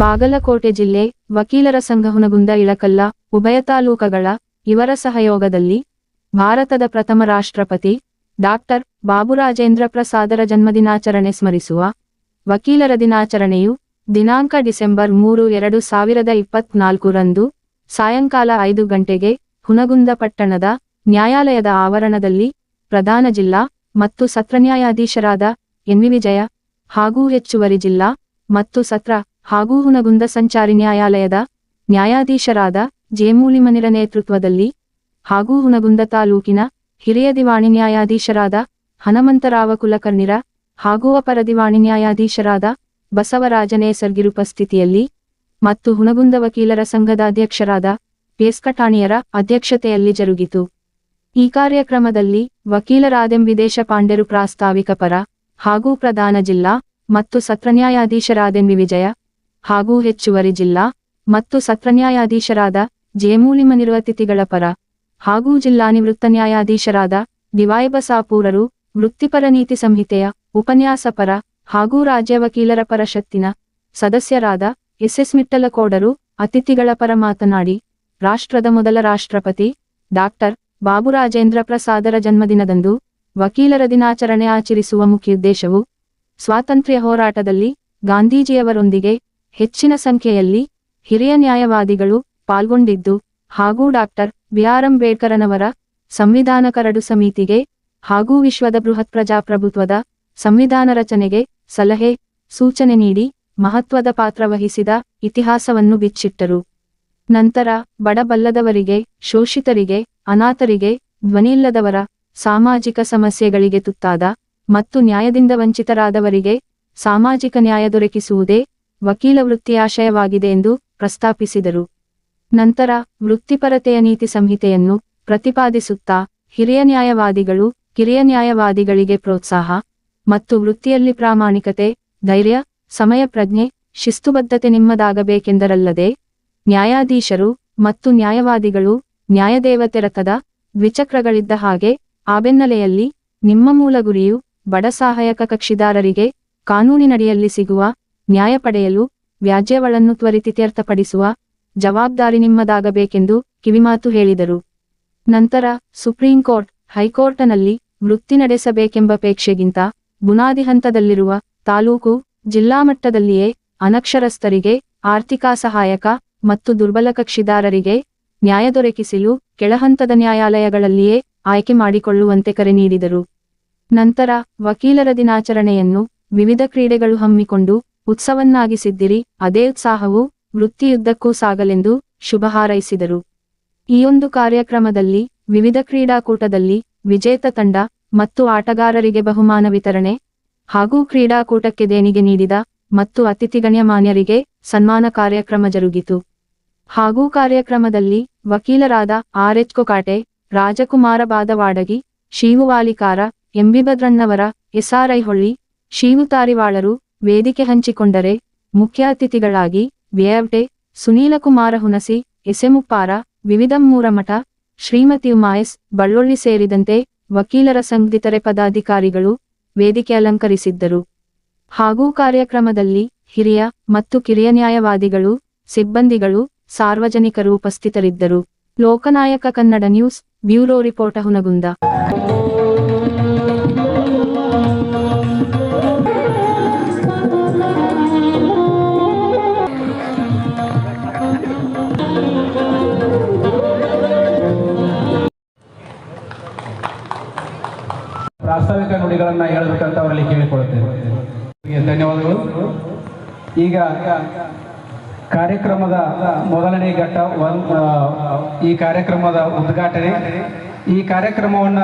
ಬಾಗಲಕೋಟೆ ಜಿಲ್ಲೆ ವಕೀಲರ ಸಂಘ ಹುನಗುಂದ ಇಳಕಲ್ಲ, ಉಭಯ ತಾಲೂಕಗಳ ಇವರ ಸಹಯೋಗದಲ್ಲಿ ಭಾರತದ ಪ್ರಥಮ ರಾಷ್ಟ್ರಪತಿ ಡಾಕ್ಟರ್ ಬಾಬುರಾಜೇಂದ್ರ ಪ್ರಸಾದರ ಜನ್ಮದಿನಾಚರಣೆ ಸ್ಮರಿಸುವ ವಕೀಲರ ದಿನಾಚರಣೆಯು ದಿನಾಂಕ ಡಿಸೆಂಬರ್ ಮೂರು, ಎರಡು ಸಾವಿರದ ಇಪ್ಪತ್ನಾಲ್ಕು ರಂದು ಸಾಯಂಕಾಲ ಐದು ಗಂಟೆಗೆ ಹುನಗುಂದ ಪಟ್ಟಣದ ನ್ಯಾಯಾಲಯದ ಆವರಣದಲ್ಲಿ ಪ್ರಧಾನ ಜಿಲ್ಲಾ ಮತ್ತು ಸತ್ರ ನ್ಯಾಯಾಧೀಶರಾದ ಎನ್ವಿ ವಿಜಯ ಹಾಗೂ ಹೆಚ್ಚುವರಿ ಜಿಲ್ಲಾ ಮತ್ತು ಸತ್ರ ಹಾಗೂ ಹುನಗುಂದ ಸಂಚಾರಿ ನ್ಯಾಯಾಲಯದ ನ್ಯಾಯಾಧೀಶರಾದ ಜೇಮೂಲಿಮನಿರ ನೇತೃತ್ವದಲ್ಲಿ ಹಾಗೂ ಹುನಗುಂದ ತಾಲೂಕಿನ ಹಿರಿಯ ದಿವಾಣಿ ನ್ಯಾಯಾಧೀಶರಾದ ಹನುಮಂತರಾವ ಕುಲಕರ್ಣಿರ ಹಾಗೂ ಅಪರ ದಿವಾಣಿ ನ್ಯಾಯಾಧೀಶರಾದ ಬಸವರಾಜ ನೇಸರ್ಗಿರ್ ಉಪಸ್ಥಿತಿಯಲ್ಲಿ ಮತ್ತು ಹುನಗುಂದ ವಕೀಲರ ಸಂಘದ ಅಧ್ಯಕ್ಷರಾದ ಪೇಸ್ಕಟಾಣಿಯರ ಅಧ್ಯಕ್ಷತೆಯಲ್ಲಿ ಜರುಗಿತು. ಈ ಕಾರ್ಯಕ್ರಮದಲ್ಲಿ ವಕೀಲರಾದೆಂ ವಿದೇಶ ಪಾಂಡೆರು ಪ್ರಾಸ್ತಾವಿಕ ಪರ ಹಾಗೂ ಪ್ರಧಾನ ಜಿಲ್ಲಾ ಮತ್ತು ಸತ್ರ ನ್ಯಾಯಾಧೀಶರಾದೆಂ ವಿಜಯ ಹಾಗೂ ಹೆಚ್ಚುವರಿ ಜಿಲ್ಲಾ ಮತ್ತು ಸತ್ರ ನ್ಯಾಯಾಧೀಶರಾದ ಜೇಮೂಲಿಮನಿರುವ ತಿಥಿಗಳ ಪರ ಹಾಗೂ ಜಿಲ್ಲಾ ನಿವೃತ್ತ ನ್ಯಾಯಾಧೀಶರಾದ ದಿವಾಯಬಸಾಪೂರರು ವೃತ್ತಿಪರ ನೀತಿ ಸಂಹಿತೆಯ ಉಪನ್ಯಾಸ ಪರ ಹಾಗೂ ರಾಜ್ಯ ವಕೀಲರ ಪರಿಷತ್ತಿನ ಸದಸ್ಯರಾದ ಎಸ್ ಎಸ್ ಮಿಟ್ಟಲಕೋಡರು ಅತಿಥಿಗಳ ಪರ ಮಾತನಾಡಿ, ರಾಷ್ಟ್ರದ ಮೊದಲ ರಾಷ್ಟ್ರಪತಿ ಡಾಕ್ಟರ್ ಬಾಬು ರಾಜೇಂದ್ರ ಪ್ರಸಾದರ ಜನ್ಮದಿನದಂದು ವಕೀಲರ ದಿನಾಚರಣೆ ಆಚರಿಸುವ ಮುಖ್ಯೋದ್ದೇಶವು ಸ್ವಾತಂತ್ರ್ಯ ಹೋರಾಟದಲ್ಲಿ ಗಾಂಧೀಜಿಯವರೊಂದಿಗೆ ಹೆಚ್ಚಿನ ಸಂಖ್ಯೆಯಲ್ಲಿ ಹಿರಿಯ ನ್ಯಾಯವಾದಿಗಳು ಪಾಲ್ಗೊಂಡಿದ್ದು ಹಾಗೂ ಡಾಕ್ಟರ್ ಬಿ ಆರ್ ಅಂಬೇಡ್ಕರನವರ ಸಂವಿಧಾನ ಕರಡು ಸಮಿತಿಗೆ ಹಾಗೂ ವಿಶ್ವದ ಬೃಹತ್ ಪ್ರಜಾಪ್ರಭುತ್ವದ ಸಂವಿಧಾನ ರಚನೆಗೆ ಸಲಹೆ, ಸೂಚನೆ ನೀಡಿ ಮಹತ್ವದ ಪಾತ್ರ ವಹಿಸಿದ ಇತಿಹಾಸವನ್ನು ಬಿಚ್ಚಿಟ್ಟರು. ನಂತರ ಬಡಬಲ್ಲದವರಿಗೆ ಶೋಷಿತರಿಗೆ, ಅನಾಥರಿಗೆ, ಧ್ವನಿಯಿಲ್ಲದವರ ಸಾಮಾಜಿಕ ಸಮಸ್ಯೆಗಳಿಗೆ ತುತ್ತಾದ ಮತ್ತು ನ್ಯಾಯದಿಂದ ವಂಚಿತರಾದವರಿಗೆ ಸಾಮಾಜಿಕ ನ್ಯಾಯ ದೊರಕಿಸುವುದೇ ವಕೀಲ ವೃತ್ತಿಯಾಶಯವಾಗಿದೆ ಎಂದು ಪ್ರಸ್ತಾಪಿಸಿದರು. ನಂತರ ವೃತ್ತಿಪರತೆಯ ನೀತಿ ಸಂಹಿತೆಯನ್ನು ಪ್ರತಿಪಾದಿಸುತ್ತಾ ಹಿರಿಯ ನ್ಯಾಯವಾದಿಗಳು ಕಿರಿಯ ನ್ಯಾಯವಾದಿಗಳಿಗೆ ಪ್ರೋತ್ಸಾಹ ಮತ್ತು ವೃತ್ತಿಯಲ್ಲಿ ಪ್ರಾಮಾಣಿಕತೆ, ಧೈರ್ಯ, ಸಮಯ ಪ್ರಜ್ಞೆ, ಶಿಸ್ತುಬದ್ಧತೆ ನಿಮ್ಮದಾಗಬೇಕೆಂದರಲ್ಲದೆ ನ್ಯಾಯಾಧೀಶರು ಮತ್ತು ನ್ಯಾಯವಾದಿಗಳು ನ್ಯಾಯದೇವತೆ ರಥದ ದ್ವಿಚಕ್ರಗಳಿದ್ದ ಹಾಗೆ ಆ ಬೆನ್ನಲೆಯಲ್ಲಿ ನಿಮ್ಮ ಮೂಲ ಗುರಿಯು ಬಡ ಸಹಾಯಕ ಕಕ್ಷಿದಾರರಿಗೆ ಕಾನೂನಿನಡಿಯಲ್ಲಿ ಸಿಗುವ ನ್ಯಾಯ ಪಡೆಯಲು ವ್ಯಾಜ್ಯಗಳನ್ನು ತ್ವರಿತಿತ್ಯರ್ಥಪಡಿಸುವ ಜವಾಬ್ದಾರಿ ನಿಮ್ಮದಾಗಬೇಕೆಂದು ಕಿವಿಮಾತು ಹೇಳಿದರು. ನಂತರ ಸುಪ್ರೀಂ ಕೋರ್ಟ್, ಹೈಕೋರ್ಟನಲ್ಲಿ ವೃತ್ತಿ ನಡೆಸಬೇಕೆಂಬಪೇಕ್ಷೆಗಿಂತ ಬುನಾದಿ ಹಂತದಲ್ಲಿರುವ ತಾಲೂಕು, ಜಿಲ್ಲಾ ಮಟ್ಟದಲ್ಲಿಯೇ ಅನಕ್ಷರಸ್ಥರಿಗೆ ಆರ್ಥಿಕ ಸಹಾಯಕ ಮತ್ತು ದುರ್ಬಲ ಕಕ್ಷಿದಾರರಿಗೆ ನ್ಯಾಯ ದೊರಕಿಸಲು ಕೆಳಹಂತದ ನ್ಯಾಯಾಲಯಗಳಲ್ಲಿಯೇ ಆಯ್ಕೆ ಮಾಡಿಕೊಳ್ಳುವಂತೆ ಕರೆ ನೀಡಿದರು. ನಂತರ ವಕೀಲರ ದಿನಾಚರಣೆಯನ್ನು ವಿವಿಧ ಕ್ರೀಡೆಗಳು ಹಮ್ಮಿಕೊಂಡು ಉತ್ಸವನ್ನಾಗಿಸಿದ್ದಿರಿ, ಅದೇ ಉತ್ಸಾಹವು ವೃತ್ತಿಯುದ್ದಕ್ಕೂ ಸಾಗಲೆಂದು ಶುಭ ಹಾರೈಸಿದರು ಈ ಒಂದು ಕಾರ್ಯಕ್ರಮದಲ್ಲಿ ವಿವಿಧ ಕ್ರೀಡಾಕೂಟದಲ್ಲಿ ವಿಜೇತ ತಂಡ ಮತ್ತು ಆಟಗಾರರಿಗೆ ಬಹುಮಾನ ವಿತರಣೆ ಹಾಗೂ ಕ್ರೀಡಾಕೂಟಕ್ಕೆ ದೇಣಿಗೆ ನೀಡಿದ ಮತ್ತು ಅತಿಥಿ ಗಣ್ಯಮಾನ್ಯರಿಗೆ ಸನ್ಮಾನ ಕಾರ್ಯಕ್ರಮ ಜರುಗಿತು. ಹಾಗೂ ಕಾರ್ಯಕ್ರಮದಲ್ಲಿ ವಕೀಲರಾದ ಆರ್ ಎಚ್ ಕೊಕಾಟೆ, ರಾಜಕುಮಾರ ಬಾದವಾಡಗಿ ಶೀವುವಾಲಿಕಾರ ಎಂಬಿಭದ್ರಣ್ಣವರ ಎಸ್ಆರ್ಐಹೊಳ್ಳಿ ಶೀವು ವೇದಿಕೆ ಹಂಚಿಕೊಂಡರೆ ಮುಖ್ಯ ಅತಿಥಿಗಳಾಗಿ ವ್ಯಾವ್ಟೆ, ಸುನೀಲಕುಮಾರ ಹುನಸಿ ಎಸೆಮುಪ್ಪಾರ ವಿವಿಧ ಮೂರಮಠ, ಶ್ರೀಮತಿ ಉಮಾಯಸ್ ಬಳ್ಳೊಳ್ಳಿ ಸೇರಿದಂತೆ ವಕೀಲರ ಸಂಘಿತರೆ ಪದಾಧಿಕಾರಿಗಳು ವೇದಿಕೆ ಅಲಂಕರಿಸಿದ್ದರು. ಹಾಗೂ ಕಾರ್ಯಕ್ರಮದಲ್ಲಿ ಹಿರಿಯ ಮತ್ತು ಕಿರಿಯ ನ್ಯಾಯವಾದಿಗಳು, ಸಿಬ್ಬಂದಿಗಳು, ಸಾರ್ವಜನಿಕರು ಉಪಸ್ಥಿತರಿದ್ದರು. Lokanayaka Kannada news, bureau report Hungund. ಪ್ರಾಸ್ತಾವಿಕ ನುಡಿಗಳನ್ನ ಹೇಳಬೇಕಂತ ಅವರಲ್ಲಿ ಕೇಳಿಕೊಳ್ಳುತ್ತೇವೆ ಧನ್ಯವಾದಗಳು. ಈಗ ಕಾರ್ಯಕ್ರಮದ ಮೊದಲನೇ ಘಟ್ಟ ಈ ಕಾರ್ಯಕ್ರಮದ ಉದ್ಘಾಟನೆ. ಈ ಕಾರ್ಯಕ್ರಮವನ್ನ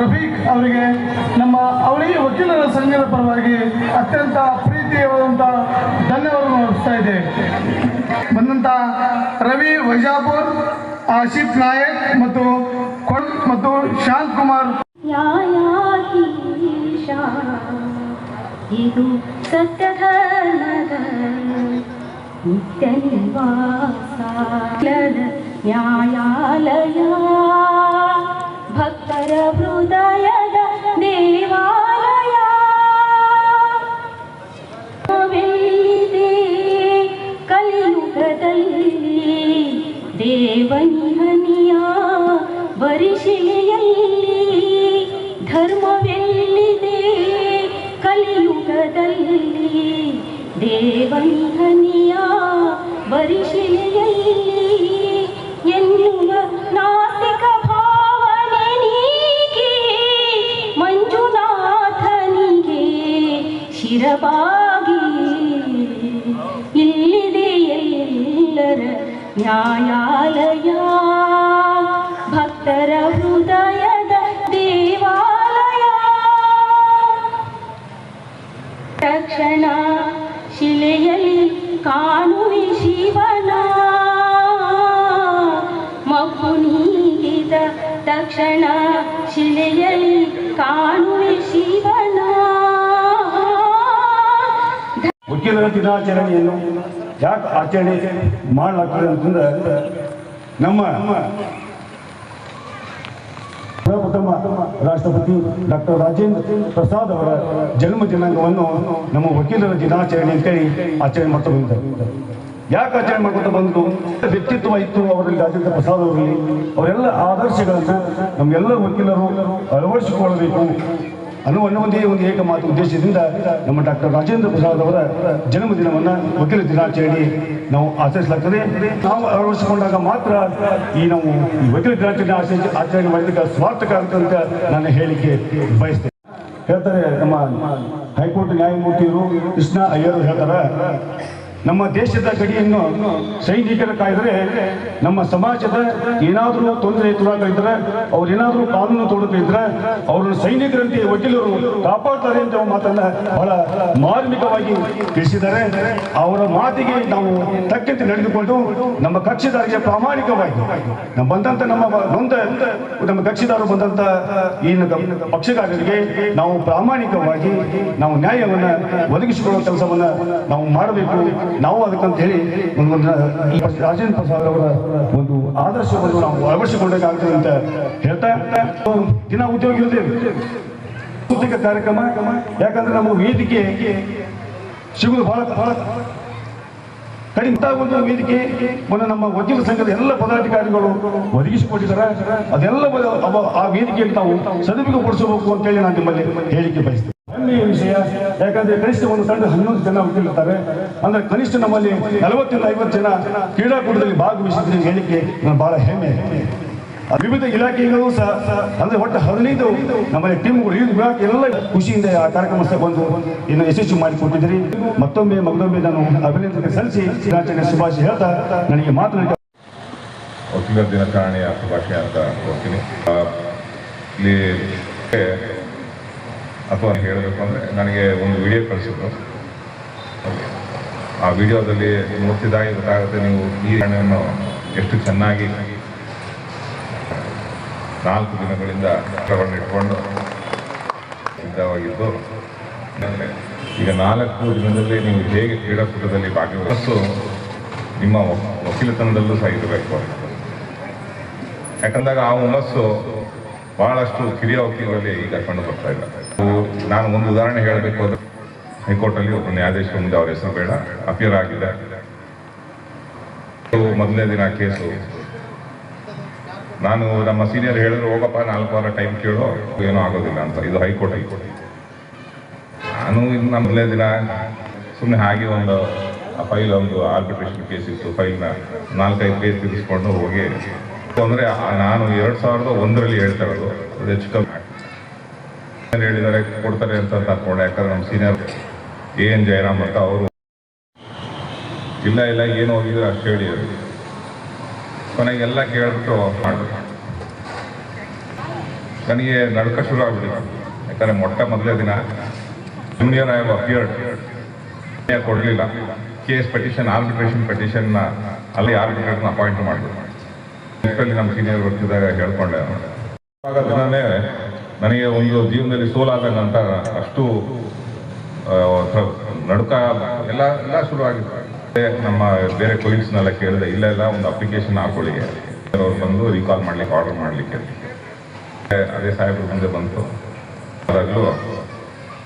ರಫೀಕ್ ಅವರಿಗೆ, ನಮ್ಮ ಅವಳಿ ವಕೀಲರ ಸಂಘದ ಪರವಾಗಿ ಅತ್ಯಂತ ಪ್ರೀತಿಯಾದಂಥ ಧನ್ಯವಾದವನ್ನು ಅರ್ಪಿಸ್ತಾ ಇದೆ ಬಂದಂಥ ರವಿ ವೈಜಾಪುರ್ ಆಶಿಫ್ ನಾಯಕ್ ಮತ್ತು ಕೊಟ್ ಮತ್ತು ಶಾಂತ್ ಕುಮಾರ್ ಇದು ಸತ್ಯಧರ್ಮದ ನಿತ್ಯ ನ್ಯಾಯಾಲಯ ಭಕ್ತರ ಹೃದಯದ ದೇವಾಲಯ ಕಲಿಯುಗದಲ್ಲಿ ದೇವನಿ ಬರಿಶಿಲೆಯಲ್ಲಿ ಧರ್ಮವೆಲ್ಲಿದೆ? ಕಲಿಯುಗದಲ್ಲಿ ದೇವನಿಹನಿಯ ಬರಿಶಿಲೆಯಲ್ಲಿ ಎನ್ನುವ ನಾಸಿಕ ಭಾವನೆ ನೀಗಿ ಮಂಜುನಾಥನಿಗೆ ಶಿರಬಾಗಿ ಇಲ್ಲಿದೆ ಎಲ್ಲರ ನ್ಯಾಯಾಲಯ ಶಿಲೆಯಲ್ಲಿ ಕಾಣುವೆ ಶಿವನ. ವಕೀಲರ ದಿನಾಚರಣೆಯನ್ನು ಯಾಕೆ ಆಚರಣೆ ಮಾಡಲಾಗ್ತದೆ ಅಂತಂದ್ರೆ ನಮ್ಮ ಪ್ರಪ್ರಥಮ ರಾಷ್ಟ್ರಪತಿ ಡಾಕ್ಟರ್ ರಾಜೇಂದ್ರ ಪ್ರಸಾದ್ ಅವರ ಜನ್ಮ ದಿನಾಂಕವನ್ನು ನಮ್ಮ ವಕೀಲರ ದಿನಾಚರಣೆ ಅಂತೇಳಿ ಆಚರಣೆ ಮಾಡ್ತಾ ಬಂದಿದ್ದಾರೆ. ಯಾಕೆ ಆಚರಣೆ ಮಾಡ್ಕೊತ ಬಂತು ವ್ಯಕ್ತಿತ್ವ ಇತ್ತು ಅವರಲ್ಲಿ ರಾಜೇಂದ್ರ ಪ್ರಸಾದ್ ಅವರಲ್ಲಿ. ಅವರೆಲ್ಲ ಆದರ್ಶಗಳನ್ನು ನಮ್ಮೆಲ್ಲ ವಕೀಲರು ಅಳವಡಿಸಿಕೊಳ್ಳಬೇಕು ಅನ್ನುವ ಅನ್ನೋ ಒಂದೇ ಒಂದು ಏಕ ಮಾತು ಉದ್ದೇಶದಿಂದ ನಮ್ಮ ಡಾಕ್ಟರ್ ರಾಜೇಂದ್ರ ಪ್ರಸಾದ್ ಅವರ ಜನ್ಮದಿನವನ್ನ ವಕೀಲ ದಿನಾಚರಣೆ ನಾವು ಆಚರಿಸಲಾಗ್ತದೆ. ನಾವು ಅಳವಡಿಸಿಕೊಂಡಾಗ ಮಾತ್ರ ಈ ನಾವು ಈ ವಕೀಲ ದಿನಾಚರಣೆ ಆಚರಿಸಿ ಆಚರಣೆ ಮಾಡಲಿಕ್ಕೆ ಸ್ವಾರ್ಥಕ ಅಂತ ನಾನು ಹೇಳಿಕೆ ಬಯಸ್ತೇನೆ. ಹೇಳ್ತಾರೆ ನಮ್ಮ ಹೈಕೋರ್ಟ್ ನ್ಯಾಯಮೂರ್ತಿಯವರು ಕೃಷ್ಣ ಅಯ್ಯರು ಹೇಳ್ತಾರೆ ನಮ್ಮ ದೇಶದ ಗಡಿಯನ್ನು ಸೈನಿಕರ ಕಾಯ್ದರೆ, ನಮ್ಮ ಸಮಾಜದ ಏನಾದರೂ ತೊಂದರೆ ಎದುರಾಗಿದ್ರೆ ಅವ್ರು ಏನಾದರೂ ಕಾನೂನು ತೊಡಕಿದ್ರೆ ಅವ್ರನ್ನ ಸೈನಿಕರಂತೆ ವಕೀಲರು ಕಾಪಾಡ್ತಾರೆ ಅಂತ ಮಾತನ್ನ ಬಹಳ ಮಾರ್ಮಿಕವಾಗಿ ತಿಳಿಸಿದ್ದಾರೆ. ಅವರ ಮಾತಿಗೆ ನಾವು ತಕ್ಕಂತೆ ನಡೆದುಕೊಂಡು ನಮ್ಮ ಕಕ್ಷಿದಾರಿಗೆ ಪ್ರಾಮಾಣಿಕವಾಗಿ ನಮ್ಮ ಬಂದಂತ ನಮ್ಮ ನೊಂದ, ನಮ್ಮ ಕಕ್ಷಿದಾರರು ಬಂದಂತ ಈ ಪಕ್ಷಗಾರರಿಗೆ ನಾವು ಪ್ರಾಮಾಣಿಕವಾಗಿ ನಾವು ನ್ಯಾಯವನ್ನ ಒದಗಿಸಿಕೊಳ್ಳುವ ಕೆಲಸವನ್ನ ನಾವು ಮಾಡಬೇಕು. ನಾವು ಅದಕ್ಕಂತ ಹೇಳಿ ರಾಜೇಂದ್ರ ಪ್ರಸಾದ್ ಅವರ ಒಂದು ಆದರ್ಶವನ್ನು ನಾವು ಅಳವಡಿಸಿಕೊಂಡಾಗ್ತದೆ ಅಂತ ಹೇಳ್ತಾ ದಿನ ಉದ್ಯೋಗ ಸಾಂಸ್ಕೃತಿಕ ಕಾರ್ಯಕ್ರಮ, ಯಾಕಂದ್ರೆ ನಮ್ಮ ವೇದಿಕೆ ಸಿಗುವುದು ಬಹಳ ಬಹಳ ಕಡಿಮೆ. ಒಂದು ವೇದಿಕೆ ಒಂದು ನಮ್ಮ ವಕೀಲ ಸಂಘದ ಎಲ್ಲ ಪದಾಧಿಕಾರಿಗಳು ಒದಗಿಸಿಕೊಟ್ಟಿದ್ದಾರೆ. ಅದೆಲ್ಲ ಆ ವೇದಿಕೆಯಲ್ಲಿ ನಾವು ಸದುಪಯೋಗಪಡಿಸಬೇಕು ಅಂತೇಳಿ ನಾನು ನಿಮ್ಮಲ್ಲಿ ಹೇಳಿಕೆ ಬಯಸ್ತೇನೆ. ಹೆಮ್ಮೆಯ ವಿಷಯ, ಯಾಕಂದ್ರೆ ಕನಿಷ್ಠ ಒಂದು ತಂಡ ಹನ್ನೊಂದು ಜನ ವಕೀಲರಿರ್ತಾರೆ ಅಂದ್ರೆ ಕನಿಷ್ಠ ನಮ್ಮಲ್ಲಿ ನಲವತ್ತರಿಂದ ಐವತ್ತು ಜನ ಕ್ರೀಡಾಕೂಟದಲ್ಲಿ ಭಾಗವಹಿಸಿದ್ರೆ ಹೇಳಿಕೆ ಬಹಳ ಹೆಮ್ಮೆ. ವಿವಿಧ ಇಲಾಖೆಗಳು ಸಹ, ಅಂದ್ರೆ ಒಟ್ಟು ಹದಿನೈದು ನಮ್ಮಲ್ಲಿ ಟೀಮ್ಗಳು ಎಲ್ಲ ಖುಷಿಯಿಂದ ಆ ಕಾರ್ಯಕ್ರಮ ಬಂದು ಇನ್ನು ಯಶಸ್ವಿ ಮಾಡಿಕೊಟ್ಟಿದ್ದೀರಿ ಮತ್ತೊಮ್ಮೆ ಮಗದೊಮ್ಮೆ ನಾನು ಅಭಿನಂದನೆ ಸಲ್ಲಿಸಿ ದಿನಾಚರಣೆ ಶುಭಾಶಯ ಹೇಳ್ತಾ ನನಗೆ ಮಾತನಾಡಿ ವಕೀಲರ ದಿನಾಚರಣೆಯ ಶುಭಾಶಯ ಅಂತ ಹೋಗ್ತೀನಿ ಇಲ್ಲಿ ಅಥವಾ ಹೇಳಬೇಕು ಅಂದರೆ ನನಗೆ ಒಂದು ವಿಡಿಯೋ ಕಳಿಸಿದ್ರು. ಆ ವಿಡಿಯೋದಲ್ಲಿ ನೋಡ್ತಿದ್ದಾಗ ಗೊತ್ತಾಗುತ್ತೆ, ನೀವು ಈ ಹಣ್ಣನ್ನು ಎಷ್ಟು ಚೆನ್ನಾಗಿ ನಾಲ್ಕು ದಿನಗಳಿಂದ ಚಿತ್ರವನ್ನು ಇಟ್ಕೊಂಡು ಸಿದ್ಧವಾಗಿದ್ದು. ಈಗ ನಾಲ್ಕು ದಿನದಲ್ಲಿ ನೀವು ಹೇಗೆ ಕ್ರೀಡಾಕೂಟದಲ್ಲಿ ಭಾಗವಹಿಸು ನಿಮ್ಮ ವಕೀಲತನದಲ್ಲೂ ಸಹ ಇರಬೇಕು. ಯಾಕಂದಾಗ ಆ ಹುಮ್ಮಸ್ಸು ಬಹಳಷ್ಟು ಕಿರಿಯ ವಕೀಲರಲ್ಲಿ ಈಗ ಕಂಡು ಬರ್ತಾ ಇಲ್ಲ ನಾನು ಒಂದು ಉದಾಹರಣೆ ಹೇಳಬೇಕು ಅಂದ್ರೆ ಹೈಕೋರ್ಟಲ್ಲಿ ಒಬ್ಬ ನ್ಯಾಯಾಧೀಶರ ಮುಂದೆ ಅವರ ಹೆಸರು ಬೇಡ, ಅಪಿಯರ್ ಆಗಿದೆ. ಮೊದಲನೇ ದಿನ ಕೇಸು. ನಾನು ನಮ್ಮ ಸೀನಿಯರ್ ಹೇಳಿದ್ರು, ಹೋಗಪ್ಪ, ನಾಲ್ಕು ವಾರ ಟೈಮ್ ಕೇಳು, ಏನೂ ಆಗೋದಿಲ್ಲ ಅಂತ. ಇದು ಹೈಕೋರ್ಟ್ ಹೈಕೋರ್ಟ್. ನಾನು ಇನ್ನು ಮೊದಲನೇ ದಿನ ಸುಮ್ಮನೆ ಹಾಗೆ ಒಂದು ಫೈಲ್ ಒಂದು ಆರ್ಬಿಟ್ರೇಷನ್ ಕೇಸ್ ಇತ್ತು ಫೈಲ್ನ ನಾಲ್ಕೈದು ಕೇಸ್ ತಿಳಿಸ್ಕೊಂಡು ಹೋಗಿ. ಅಂದರೆ ನಾನು ಎರಡು ಸಾವಿರದ ಒಂದರಲ್ಲಿ ಹೇಳ್ತಾ ಇರೋದು, ಅದು ಹೆಚ್ಚು ಕಮ್ಮಿ ಏನ್ ಹೇಳಿದ್ದಾರೆ ಕೊಡ್ತಾರೆ ಅಂತ ಅನ್ಕೊಂಡೆ ಯಾಕಂದ್ರೆ ನಮ್ಮ ಸೀನಿಯರ್ ಎ ಎನ್ ಜಯರಾಮ್ ಅಂತ ಅವರು ಇಲ್ಲ ಇಲ್ಲ ಏನು ಹೋಗಿದ್ರೆ ಅಷ್ಟು ಹೇಳಿ ಕೊನೆಗೆಲ್ಲ ಕೇಳಿಬಿಟ್ಟು ಮಾಡಿದ್ರು ನನಗೆ ನಡ್ಕ ಶುರು ಆಗ್ಬಿಟ್ಟು ಯಾಕಂದ್ರೆ ಮೊಟ್ಟ ಮೊದಲೇ ದಿನ ಜೂನಿಯರ್ ಐ ಅಪಿಯರ್ಡ್ ಕೊಡಲಿಲ್ಲ. ಕೇಸ್ ಪೆಟಿಷನ್ ಆರ್ಬಿಟ್ರೇಷನ್ ಪಟಿಷನ್ನ ಅಲ್ಲಿ ಆರ್ಬಿಟ್ರೇಟರ್ನ ಅಪಾಯಿಂಟ್ ಮಾಡಿದ್ರು ನಮ್ಮ ಸೀನಿಯರ್ ಬರ್ತಿದ್ದಾಗ ಹೇಳ್ಕೊಂಡೆ ಆಗ ದಿನನೇ ನನಗೆ ಒಂದು ಜೀವನದಲ್ಲಿ ಸೋಲಾದ ನಂತರ ಅಷ್ಟು ನಡುಕ ಎಲ್ಲ ಎಲ್ಲ ಶುರು ನಮ್ಮ ಬೇರೆ ಕೊಲೀಗ್ಸ್ನೆಲ್ಲ ಕೇಳಿದೆ, ಇಲ್ಲ ಇಲ್ಲ, ಒಂದು ಅಪ್ಲಿಕೇಶನ್ ಹಾಕೊಳ್ಳಿ. ಅವ್ರು ಬಂದು ರೀಕಾಲ್ ಮಾಡ್ಲಿಕ್ಕೆ ಆರ್ಡರ್ ಮಾಡಲಿಕ್ಕೆ. ಅದೇ ಸಾಹೇಬ್ರ ಮುಂದೆ ಬಂತು. ಅದರಲ್ಲೂ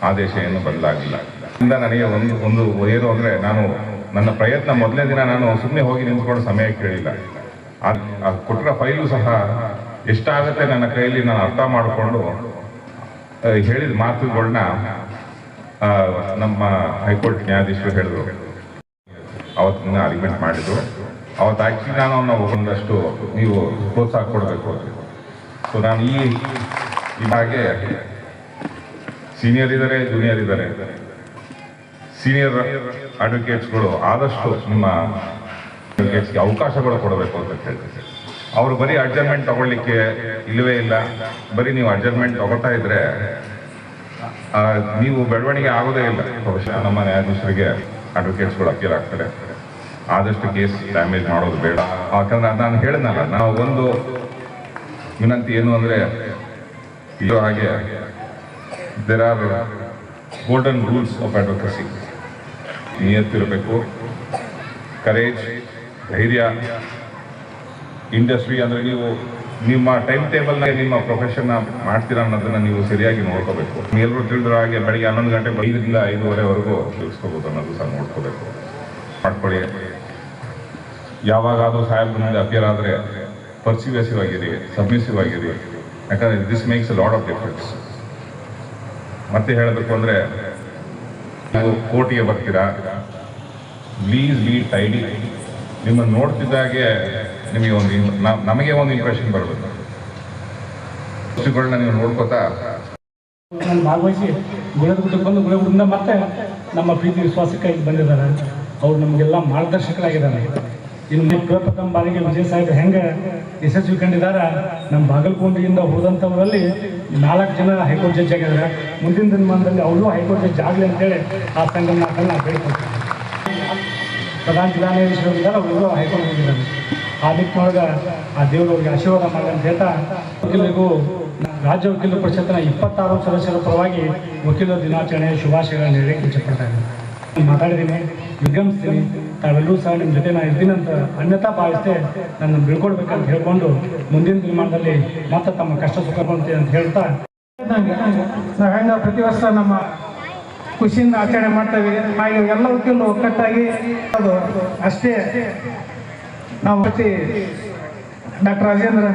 ಆದೇಶ ಏನು ಬದಲಾಗಿಲ್ಲ. ಇಂದ ನನಗೆ ಒಂದು ಒಂದು ಏನು ಅಂದರೆ ನಾನು ನನ್ನ ಪ್ರಯತ್ನ ಮೊದಲನೇ ದಿನ ನಾನು ಸುಮ್ಮನೆ ಹೋಗಿ ನಿಂತ್ಕೊಂಡು ಸಮಯ ಕೇಳಿಲ್ಲ. ಅದು ಕೊಟ್ಟಿರೋ ಫೈಲು ಸಹ ಎಷ್ಟಾಗುತ್ತೆ ನನ್ನ ಕೈಯಲ್ಲಿ ನಾನು ಅರ್ಥ ಮಾಡಿಕೊಂಡು ಹೇಳಿದ ಮಾತುಗಳನ್ನ ನಮ್ಮ ಹೈಕೋರ್ಟ್ ನ್ಯಾಯಾಧೀಶರು ಹೇಳಿದ್ರು. ಅವತ್ತಿನ ಅಗ್ರಿಮೆಂಟ್ ಮಾಡಿದ್ರು. ಅವತ್ತು ಆ್ಯಕ್ಚುಲಿ ನಾನು ಅವನ್ನ ಒಂದಷ್ಟು ನೀವು ಪ್ರೋತ್ಸಾಹ ಕೊಡಬೇಕು ಅಂತ. ಸೊ ನಾನು ಈ ಈ ಹಾಗೆ ಸೀನಿಯರ್ ಇದ್ದಾರೆ ಜೂನಿಯರ್ ಇದ್ದಾರೆ ಸೀನಿಯರ್ ಅಡ್ವೊಕೇಟ್ಸ್ಗಳು ಆದಷ್ಟು ನಿಮ್ಮ ಅಡ್ವೊಕೇಟ್ಸ್ಗೆ ಅವಕಾಶಗಳು ಕೊಡಬೇಕು ಅಂತ ಕೇಳ್ತೀನಿ ಅವರು ಬರೀ ಅಡ್ಜರ್ಮೆಂಟ್ ತಗೊಳ್ಳಿಕ್ಕೆ ಇಲ್ಲವೇ ಇಲ್ಲ. ಬರೀ ನೀವು ಅಡ್ಜರ್ಮೆಂಟ್ ತಗೋತಾ ಇದ್ರೆ ನೀವು ಬೆಳವಣಿಗೆ ಆಗೋದೇ ಇಲ್ಲ. ಬಹುಶಃ ನಮ್ಮ ನ್ಯಾಯಾಧೀಶರಿಗೆ ಅಡ್ವೊಕೇಟ್ಸ್ಗಳು ಅಪೀಲ್ ಆಗ್ತಾರೆ. ಆದಷ್ಟು ಕೇಸ್ ಡ್ಯಾಮೇಜ್ ಮಾಡೋದು ಬೇಡ. ಯಾಕಂದ್ರೆ ನಾನು ಹೇಳಿದ್ನಲ್ಲ, ನಾವು ಒಂದು ವಿನಂತಿ ಏನು ಅಂದರೆ, ಇರೋ ಹಾಗೆ there are golden rules of advocacy ನಿಯತ್ತಿರಬೇಕು courage ಧೈರ್ಯ ಇಂಡಸ್ಟ್ರಿ ಅಂದರೆ ನೀವು ನಿಮ್ಮ ಟೈಮ್ ಟೇಬಲ್ನ ನಿಮ್ಮ ಪ್ರೊಫೆಷನ್ನ ಮಾಡ್ತೀರಾ ಅನ್ನೋದನ್ನ ನೀವು ಸರಿಯಾಗಿ ನೋಡ್ಕೋಬೇಕು. ಎಲ್ಲರೂ ತಿಳಿದ್ರ ಹಾಗೆ ಬೆಳಿಗ್ಗೆ ಹನ್ನೊಂದು ಗಂಟೆ ಐದರಿಂದ ಐದೂವರೆವರೆಗೂ ತಿಳಿಸ್ಕೋಬೋದು ಅನ್ನೋದು ಸಹ ನೋಡ್ಕೋಬೇಕು. ಮಾಡ್ಕೊಳ್ಳಿ. ಯಾವಾಗಾದರೂ ಸಾಹೇಬ್ರ ಮುಂದೆ ಅಪಿಯರ್ ಆದರೆ ಪರ್ಸಿವೇಸಿವ್ ಆಗಿರಿ ಸಬ್ಮಿಸಿವ್ ಆಗಿರಿ. ಯಾಕಂದ್ರೆ this makes a lot of difference ಮತ್ತೆ ಹೇಳಬೇಕು ಅಂದರೆ, ನೀವು ಕೋರ್ಟಿಗೆ ಬರ್ತೀರಾ? ಪ್ಲೀಸ್ ಬಿ ಟೈಡಿ ನಿಮ್ಮನ್ನು ನೋಡ್ತಿದ್ದಾಗೆ ನಿಮಗೆ ಒಂದು ನಮಗೆ ಒಂದು ಇಂಪ್ರೆಷನ್ ಬರಬೇಕು. ವಸ್ತುಗಳನ್ನ ನೀವು ನೋಡ್ಕೋತಾ ಭಾಗವಹಿಸಿ ಗುಳದ ಗುಡ್ಡಕ್ಕೆ ಬಂದು ಗುಳಗುಟ್ಟಿಂದ ಮತ್ತೆ ನಮ್ಮ ಪ್ರೀತಿ ವಿಶ್ವಾಸಕ್ಕಾಗಿ ಬಂದಿದ್ದಾರೆ. ಅವ್ರು ನಮಗೆಲ್ಲ ಮಾರ್ಗದರ್ಶಕರಾಗಿದ್ದಾರೆ. ಇನ್ನು ಪ್ರಥಮ ಬಾರಿಗೆ ವಿಜಯ ಸಾಹೇಬ್ ಹೆಂಗೆ ಯಶಸ್ವಿ ಕಂಡಿದ್ದಾರೆ, ನಮ್ಮ ಬಾಗಲಕೋಟೆಯಿಂದ ಹೋದಂಥವರಲ್ಲಿ ನಾಲ್ಕು ಜನ ಹೈಕೋರ್ಟ್ ಜಡ್ಜ್ ಆಗಿದ್ದಾರೆ. ಮುಂದಿನ ದಿನಮಾನದಲ್ಲಿ ಅವರು ಹೈಕೋರ್ಟ್ ಜಡ್ಜ್ ಆಗಲಿ ಅಂತೇಳಿ ಆ ಸಂಘ ಮಾತನ್ನು ನಾವು ಬೇಡ್ಕೊಳ್ತೀವಿ ಪ್ರಧಾನ ಜಿಲ್ಲಾ ನ್ಯಾಯಾಧೀಶರು ಅವರು ಹೈಕೋರ್ಟ್ ಹೋಗಿದ್ದಾರೆ ಆ ನಿಟ್ಟಿನೊಳಗೆ ಆ ದೇವರವರಿಗೆ ಆಶೀರ್ವಾದ ಮಾಡಿ ಅಂತ ಹೇಳ್ತಾ ವಕೀಲರಿಗೂ ರಾಜ್ಯ ವಕೀಲರ ಪರಿಷತ್ತಿನ ಇಪ್ಪತ್ತಾರು ಸದಸ್ಯರ ಪರವಾಗಿ ವಕೀಲರ ದಿನಾಚರಣೆ ಶುಭಾಶಯಗಳನ್ನು ಹೇಳಕ್ಕೆ ಇಚ್ಛಪಡ್ತಾ ಇದ್ದೀನಿ. ಮಾತಾಡಿದ್ದೀನಿ, ವಿಗಮಿಸ್ತೀನಿ. ತಾವೆಲ್ಲರೂ ಸಹ ನಿಮ್ಮ ಜೊತೆ ನಾನು ಇರ್ತೀನಿ ಅಂತ ಅನ್ಯತಾ ಭಾವಿಸ್ತೇ ನನ್ನ ಬೀಳ್ಕೊಡ್ಬೇಕಂತ ಹೇಳ್ಕೊಂಡು ಮುಂದಿನ ದಿನಮಾನದಲ್ಲಿ ಮತ್ತೆ ತಮ್ಮ ಕಷ್ಟ ಸುಖ ಬಂತೆ ಅಂತ ಹೇಳ್ತಾ ನಾವು ಪ್ರತಿ ವರ್ಷ ನಮ್ಮ ಖುಷಿಯಿಂದ ಆಚರಣೆ ಮಾಡ್ತೇವೆ ಹಾಗೆ ಎಲ್ಲ ವಕೀಲರು ಒಕ್ಕಟ್ಟಾಗಿ ಅದು ಅಷ್ಟೇ ನಾವು ಡಾಕ್ಟರ್ ರಾಜೇಂದ್ರ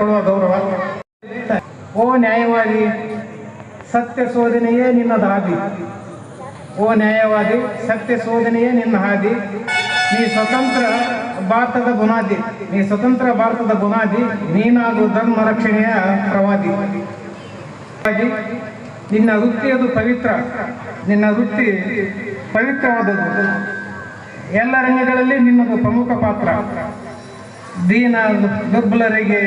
ಕೊಡುವ ಗೌರವ. ಓ ನ್ಯಾಯವಾದಿ, ಸತ್ಯ ಶೋಧನೆಯೇ ನಿನ್ನ ಹಾದಿ ಓ ನ್ಯಾಯವಾದಿ, ಸತ್ಯ ಶೋಧನೆಯೇ ನಿನ್ನ ಹಾದಿ. ನೀ ಸ್ವತಂತ್ರ ಭಾರತದ ಬುನಾದಿ. ನೀ ಸ್ವತಂತ್ರ ಭಾರತದ ಬುನಾದಿ, ನೀನಾಗು ಧರ್ಮ ರಕ್ಷಣೆಯ ಪ್ರವಾದಿ. ನಿನ್ನ ವೃತ್ತಿ ಅದು ಪವಿತ್ರ. ನಿನ್ನ ವೃತ್ತಿ ಪವಿತ್ರವಾದದ್ದು. ಎಲ್ಲ ರಂಗಗಳಲ್ಲಿ ನಿನ್ನದು ಪ್ರಮುಖ ಪಾತ್ರ. ದೀನ ದುರ್ಬಲರಿಗೆ,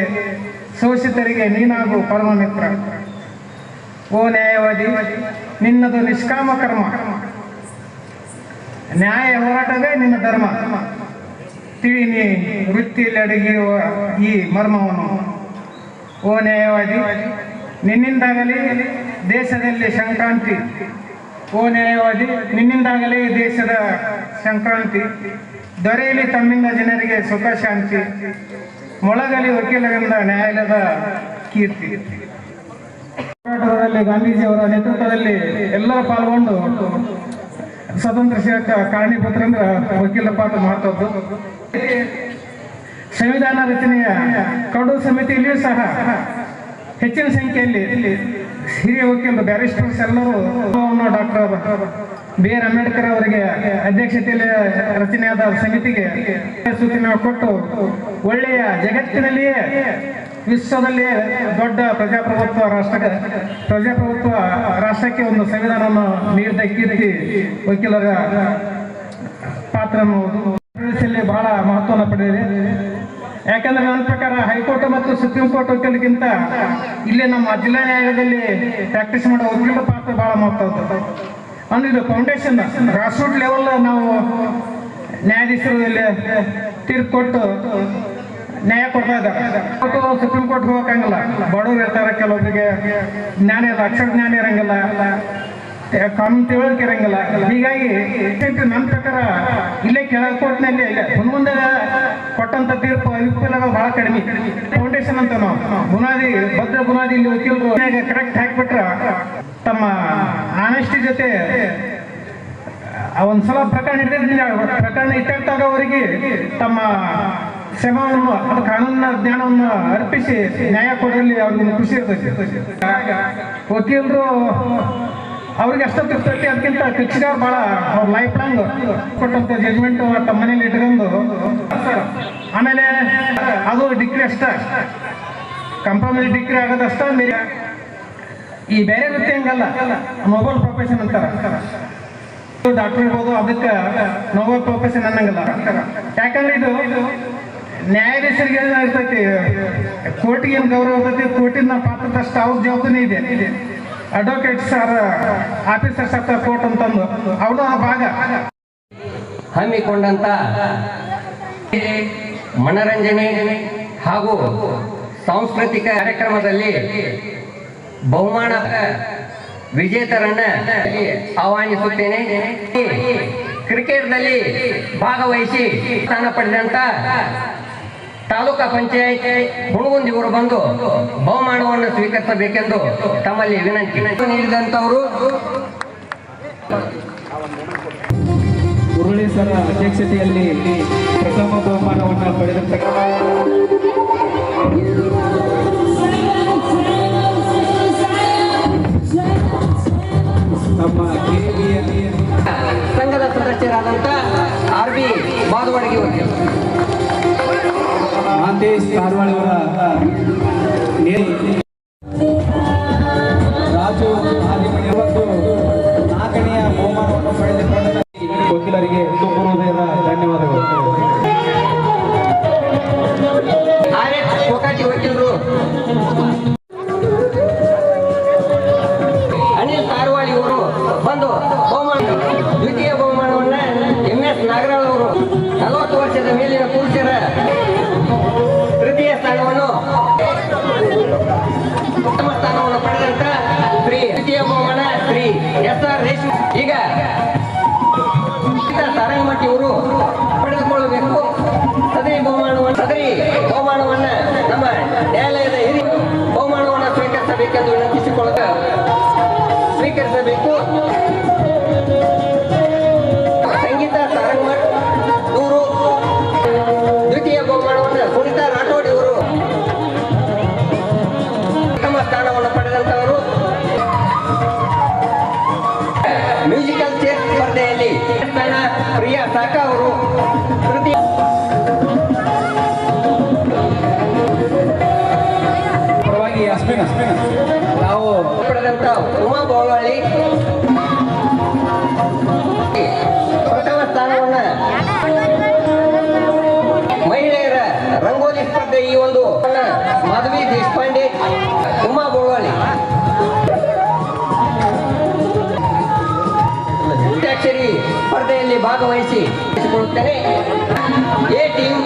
ಶೋಷಿತರಿಗೆ, ನೀನಾಗು ಪರಮ ಮಿತ್ರ ಓ ನ್ಯಾಯವಾದಿ, ನಿನ್ನದು ನಿಷ್ಕಾಮ ಕರ್ಮ. ನ್ಯಾಯ ಹೋರಾಟವೇ ನಿನ್ನ ಧರ್ಮ. ತಿಳಿ ನೀ ವೃತ್ತಿಯಲ್ಲಿ ಅಡಗಿರುವ ಈ ಮರ್ಮವನ್ನು. ಓ ನ್ಯಾಯವಾದಿ, ನಿನ್ನಿಂದಾಗಲಿ ದೇಶದಲ್ಲಿ ಸಂಕ್ರಾಂತಿ. ಓ ನಿನ್ನಿಂದಾಗಲೇ ಈ ದೇಶದ ಸಂಕ್ರಾಂತಿ. ದೊರೆಯಲಿ ತಮ್ಮಿಂದ ಜನರಿಗೆ ಸುಖ ಶಾಂತಿ. ಮೊಳಗಲಿ ವಕೀಲರಿಂದ ನ್ಯಾಯಾಲಯದ ಕೀರ್ತಿ. ಹೋರಾಟದಲ್ಲಿ ಗಾಂಧೀಜಿಯವರ ನೇತೃತ್ವದಲ್ಲಿ ಎಲ್ಲರೂ ಪಾಲ್ಗೊಂಡು ಸ್ವತಂತ್ರ ಸೇವಕ ಅಂದ್ರೆ ವಕೀಲ ಪಾತ್ರ ಮಾಡ್ತದ್ದು ಸಂವಿಧಾನ ರಚನೆಯ ಕಡು ಸಮಿತಿಯಲ್ಲಿಯೂ ಸಹ ಹೆಚ್ಚಿನ ಸಂಖ್ಯೆಯಲ್ಲಿ ಹಿರಿಯ ವಕೀಲರು ಬ್ಯಾರಿಸ್ಟರ್ಸ್ ಎಲ್ಲರೂ ಡಾಕ್ಟರ್ ಬಿ ಆರ್ ಅಂಬೇಡ್ಕರ್ ಅವರಿಗೆ ಅಧ್ಯಕ್ಷತೆಯಲ್ಲಿ ರಚನೆಯಾದ ಸಮಿತಿಗೆ ಸೂಚನೆ ಕೊಟ್ಟು ಒಳ್ಳೆಯ ಜಗತ್ತಿನಲ್ಲಿಯೇ ವಿಶ್ವದಲ್ಲಿಯೇ ದೊಡ್ಡ ಪ್ರಜಾಪ್ರಭುತ್ವ ರಾಷ್ಟ್ರ ಪ್ರಜಾಪ್ರಭುತ್ವ ರಾಷ್ಟ್ರಕ್ಕೆ ಒಂದು ಸಂವಿಧಾನವನ್ನು ನೀಡಿದ ಕೀರ್ತಿ ವಕೀಲರ ಪಾತ್ರ ಬಹಳ ಮಹತ್ವವನ್ನು ಪಡೆದಿದೆ. ಯಾಕಂದ್ರೆ ನನ್ನ ಪ್ರಕಾರ ಹೈಕೋರ್ಟ್ ಮತ್ತು ಸುಪ್ರೀಂ ಕೋರ್ಟ್ ವಕೀಲರಿಗಿಂತ ಇಲ್ಲಿ ನಮ್ಮ ಜಿಲ್ಲಾ ನ್ಯಾಯಾಲಯದಲ್ಲಿ ಪ್ರಾಕ್ಟೀಸ್ ಮಾಡೋ ವಕೀಲರ ಪಾತ್ರ ಬಹಳ ಮಹತ್ವ ಅಂದ್ರೆ ಇದು ಫೌಂಡೇಶನ್ ಗ್ರಾಸ್ ರೂಟ್ ಲೆವೆಲ್ ನಾವು ನ್ಯಾಯಾಧೀಶರು ಇಲ್ಲಿ ತೀರ್ಪು ಕೊಟ್ಟು ನ್ಯಾಯ ಕೊಡ್ತಾ ಇದ್ದಾರೆ. ಸುಪ್ರೀಂ ಕೋರ್ಟ್ ಹೋಗಕ್ಕಾಗಲ್ಲ. ಬಡವರು ಇರ್ತಾರೆ ಕೆಲವೊಬ್ಬರಿಗೆ ಜ್ಞಾನ ಅಕ್ಷರ ಜ್ಞಾನ ಇರಂಗಿಲ್ಲ. ಕಾನೂನು ತಿಳುವಳಿಕೆ ಇರಂಗಿಲ್ಲ ಹೀಗಾಗಿ ನನ್ನ ಪ್ರಕಾರ ಇಲ್ಲೇ ಕೆಳ ಕೋರ್ಟ್ನಲ್ಲಿ ಮುಂದೆ ಕೊಟ್ಟಂತ ತೀರ್ಪು ವಿಫಲಗಳು ಬಹಳ ಕಡಿಮೆ. ಫೌಂಡೇಶನ್ ಅಂತ ನಾವು. ಬುನಾದಿ, ಭದ್ರ ಬುನಾದಿ ಇಲ್ಲಿ ವಕೀಲರು ಕರೆಕ್ಟ್ ಹಾಕ್ಬಿಟ್ರ ತಮ್ಮ ಆನೆಸ್ಟಿ ಜೊತೆ ಒಂದ್ಸಲ ಪ್ರಕರಣ ಹಿಡಿದ್ರೆ ಪ್ರಕರಣ ಇಟ್ಟಿರ್ತಾರವರಿಗೆ ತಮ್ಮ ಶ್ರಮವನ್ನು ಅದು ಕಾನೂನಿನ ಜ್ಞಾನವನ್ನು ಅರ್ಪಿಸಿ ನ್ಯಾಯ ಕೊಡಲಿ ಅವ್ರಿಗೆ ಖುಷಿ ಇರ್ತೈತಿ ವಕೀಲರು ಅವ್ರಿಗೆ ಅಷ್ಟ ಇರ್ತೈತಿ, ಅದಕ್ಕಿಂತ ಕಿಚ್ಚಿಗಾರ್ ಭಾಳ ಅವ್ರ ಲೈಫ್ ಲಾಂಗ್ ಕೊಟ್ಟಂತ ಜಜ್ಮೆಂಟ್ ತಮ್ಮ ಮನೇಲಿ ಇಟ್ಕೊಂಡು. ಆಮೇಲೆ ಅದು ಡಿಗ್ರಿ ಅಷ್ಟ. ಕಂಪ್ರಮೈಸ್ ಡಿಗ್ರಿ ಆಗೋದಷ್ಟ ಈ ಬೇರೆ ವೃತ್ತಿ ಹಂಗಲ್ಲ ನೋಬಲ್ ಪ್ರೊಫೆಷನ್ ಅಂತಾರ. ಡಾಕ್ಟರ್ ಇರ್ಬೋದು, ಅದಕ್ಕೆ ನೋಬಲ್ ಪ್ರೊಫೆಷನ್ ಅನ್ನಂಗಿಲ್ಲ. ಯಾಕಂದ್ರೆ ಇದು ನ್ಯಾಯಾಧೀಶರಿಗೆ ಇರ್ತೈತಿ, ಕೋರ್ಟ್ಗೆ ಏನು ಗೌರವ ಇರ್ತೈತಿ, ಕೋರ್ಟಿನ ಪಾತ್ರದಷ್ಟು ಅವ್ರ ಜವಾಬ್ದಾರಿ ಇದೆ. Advocates sir officers of court ಅಂತಂದು. ಅವನು ಆ ಭಾಗ. ಹಮ್ಮಿಕೊಂಡಂತ ಮನರಂಜನೆ ಹಾಗೂ ಸಾಂಸ್ಕೃತಿಕ ಕಾರ್ಯಕ್ರಮದಲ್ಲಿ ಬಹುಮಾನ ವಿಜೇತರನ್ನ ಆಹ್ವಾನಿಸುತ್ತೇನೆ. ಕ್ರಿಕೆಟ್ನಲ್ಲಿ ಭಾಗವಹಿಸಿ ಸ್ಥಾನ ಪಡೆದಂತ ತಾಲೂಕಾ ಪಂಚಾಯತ್ ಹುಣಗುಂದಿ ಇವರು ಬಂದು ಬಹುಮಾನವನ್ನು ಸ್ವೀಕರಿಸಬೇಕೆಂದು ತಮ್ಮಲ್ಲಿ ವಿನಂತಿ. ನೀಡಿದಂತವರು ಮುರಳಿ ಸರ್ ಅಧ್ಯಕ್ಷತೆಯಲ್ಲಿ ಪ್ರಥಮ ಬಹುಮಾನವನ್ನು ಪಡೆದಿರ್ತಕ್ಕಂಥ ನಮ್ಮ राकेश कारवाल वाला ಅವರು ಪಡೆದುಕೊಳ್ಳಬೇಕು. ಸದರಿ ಬಹುಮಾನವನ್ನು ಸದರಿ ಬಹುಮಾನವನ್ನ ನಮ್ಮ ನ್ಯಾಯಾಲಯದ ಹಿರಿಯ ಬಹುಮಾನವನ್ನು ಸ್ವೀಕರಿಸಬೇಕೆಂದು ವಿನಂತಿಸಿಕೊಳ್ಳಕ ಸ್ವೀಕರಿಸಬೇಕು. ಪ್ರಿಯಾ, ಸಾಕಾ ಅವರು ತೃತೀಯ ನಾವು ಪಡೆದಂತ ಉಮಾ ಬೋಳಳ್ಳಿ ಪ್ರಥಮ ಸ್ಥಾನವನ್ನ ಮಹಿಳೆಯರ ರಂಗೋಲಿ ಸ್ಪರ್ಧೆ ಈ ಒಂದು ಮಾಧವಿ ದೇಶಪಾಂಡೆ ಕೊಳ್ಳುತ್ತೇನೆ ಎ ಟೀಮ್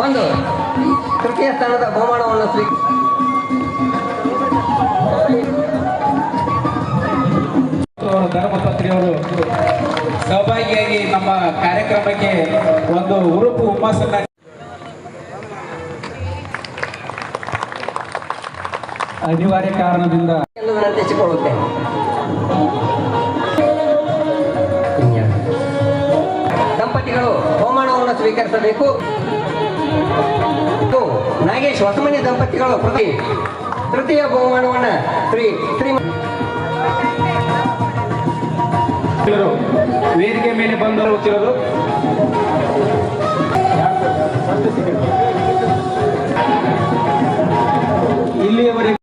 ಒಂದು ತೃತೀಯ ಸ್ಥಾನದ ಬಹುಮಾನವನ್ನು ಅವರು ಧರ್ಮಪತ್ರಿಯವರು ಸಹಭಾಗಿಯಾಗಿ ನಮ್ಮ ಕಾರ್ಯಕ್ರಮಕ್ಕೆ ಒಂದು ಉರುಪು ಹುಮ್ಮಸ್ಸನ್ನ ಅನಿವಾರ್ಯ ಕಾರಣದಿಂದ ತೃತೀಯ ಬಹುಮಾನವನ್ನ ಶ್ರೀ ಶ್ರೀ ವೇದಿಕೆ ಮೇಲೆ ಬಂದರು ಹೋಗ್ತಿರೋದು ಇಲ್ಲಿಯವರೆಗೆ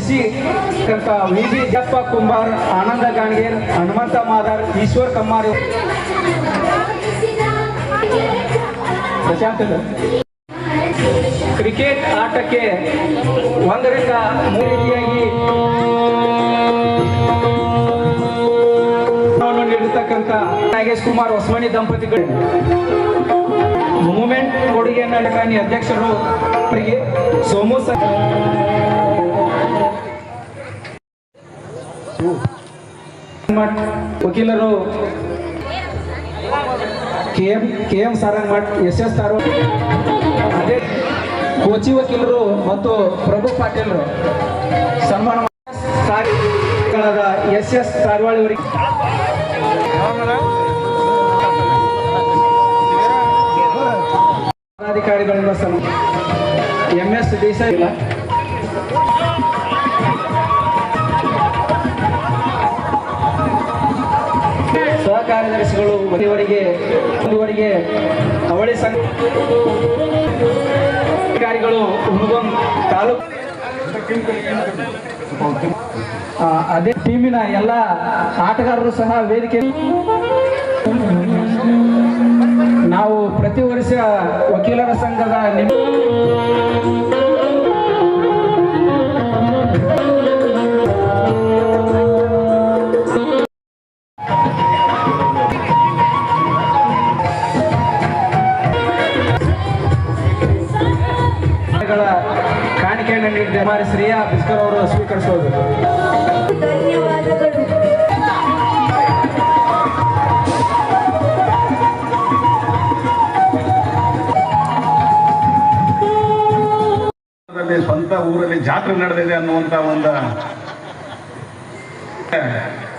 ಜರ್ಸಿ ಕರ್ಕ ವಿ ಜಪ್ಪ ಕುಂಬಾರ್ ಆನಂದ ಗಾಣಗೇರ್ ಹನುಮಂತ ಮಾದಾರ್ ಈಶ್ವರ್ ಕಮ್ಮಾರ್. ಪ್ರಶಾಂತ್ ಕ್ರಿಕೆಟ್ ಆಟಕ್ಕೆ ಒಂದರಿಂದ ಮೂರು ರೀತಿಯಾಗಿ ನೀಡಿರ್ತಕ್ಕಂಥ ನಾಗೇಶ್ ಕುಮಾರ್ ಹೊಸಮನಿ ದಂಪತಿಗಳು. ಮೂಮೆಂಟ್ ಕೊಡುಗೆಯನ್ನು ಅಧ್ಯಕ್ಷರು ಸೋಮು ಸರ್. ವಕೀಲರು K M K M Sarang Math, S S sir, ಅದೇ ಕೋಚಿ ವಕೀಲರು ಮತ್ತು ಪ್ರಭು ಪಾಟೀಲರು ಸನ್ಮಾನ ಎಸ್ ಎಸ್ ಸಾರ್ವಾಳಿ ಅವರಿಗೆ ಅಧಿಕಾರಿಗಳಿಂದ ಸನ್ ಎಂ ಎಸ್ ದೇಸಾಯಿ ಇಲ್ಲ ಮನೆಯವರಿಗೆ ಇವರಿಗೆ ಅವಳಿ ಸಂಘ ಅಧಿಕಾರಿಗಳು ತಾಲೂಕು ಅದೇ ಟೀಮಿನ ಎಲ್ಲ ಆಟಗಾರರು ಸಹ ವೇದಿಕೆ ನಾವು ಪ್ರತಿ ವರ್ಷ ವಕೀಲರ ಸಂಘದ ನಿಮ್- ಅವರು ಸ್ವೀಕರಿಸೋದು ಧನ್ಯವಾದಗಳು. ದಲ್ಲಿ ಸ್ವಂತ ಊರಲ್ಲಿ ಜಾತ್ರೆ ನಡೆದಿದೆ ಅನ್ನುವಂತ ಒಂದು